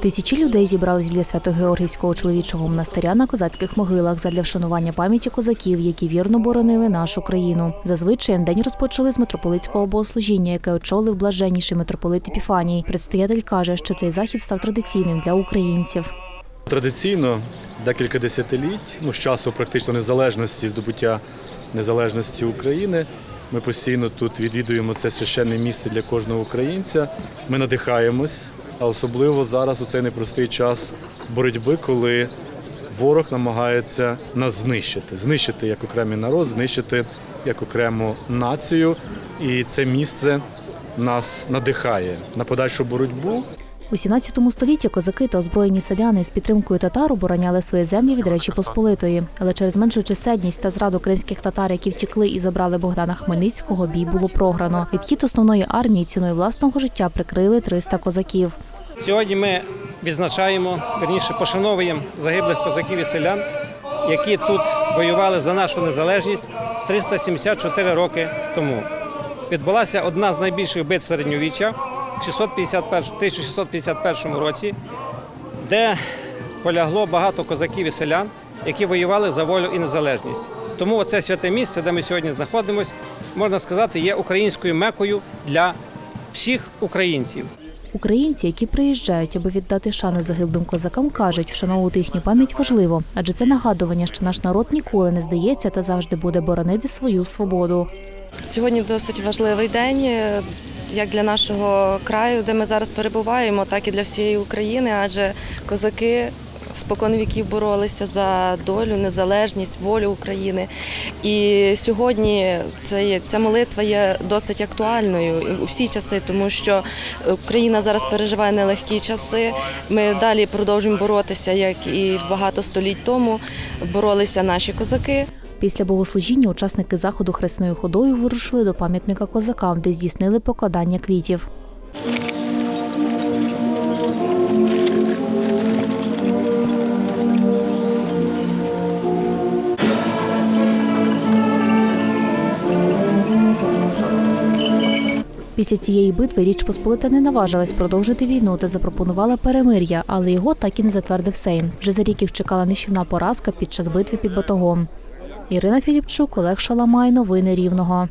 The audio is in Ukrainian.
Тисячі людей зібрались біля Свято-Георгівського чоловічого монастиря на козацьких могилах задля вшанування пам'яті козаків, які вірно боронили нашу країну. Зазвичай день розпочали з митрополитського богослужіння, яке очолив блаженніший митрополит Епіфаній. Предстоятель каже, що цей захід став традиційним для українців. Традиційно декілька десятиліть, ну з часу практично незалежності, здобуття незалежності України. Ми постійно тут відвідуємо це священне місце для кожного українця. Ми надихаємось, а особливо зараз у цей непростий час боротьби, коли ворог намагається нас знищити, знищити як окремий народ, знищити як окрему націю. І це місце нас надихає на подальшу боротьбу. У 17 столітті козаки та озброєні селяни з підтримкою татар обороняли свої землі від Речі Посполитої. Але через меншу чисельність та зраду кримських татар, які втікли і забрали Богдана Хмельницького, бій було програно. Відхід основної армії ціною власного життя прикрили 300 козаків. Сьогодні ми відзначаємо, верніше пошановуємо загиблих козаків і селян, які тут воювали за нашу незалежність 374 роки тому. Відбулася одна з найбільших битв середньовіччя в 651 1651 році, де полягло багато козаків і селян, які воювали за волю і незалежність. Тому оце святе місце, де ми сьогодні знаходимося, можна сказати, є українською мекою для всіх українців. Українці, які приїжджають, аби віддати шану загиблим козакам, кажуть, вшановувати їхню пам'ять важливо, адже це нагадування, що наш народ ніколи не здається та завжди буде боронити свою свободу. Сьогодні досить важливий день, як для нашого краю, де ми зараз перебуваємо, так і для всієї України, адже козаки спокон віків боролися за долю, незалежність, волю України. І сьогодні ця молитва є досить актуальною у всі часи, тому що Україна зараз переживає нелегкі часи. Ми далі продовжуємо боротися, як і багато століть тому боролися наші козаки. Після богослужіння учасники заходу хресною ходою вирушили до пам'ятника козакам, де здійснили покладання квітів. Після цієї битви Річ Посполита не наважилась продовжити війну та запропонувала перемир'я, але його так і не затвердив Сейм. Вже за рік їх чекала нищівна поразка під час битви під Батогом. Ірина Філіпчук, Олег Шаламай. Новини Рівного.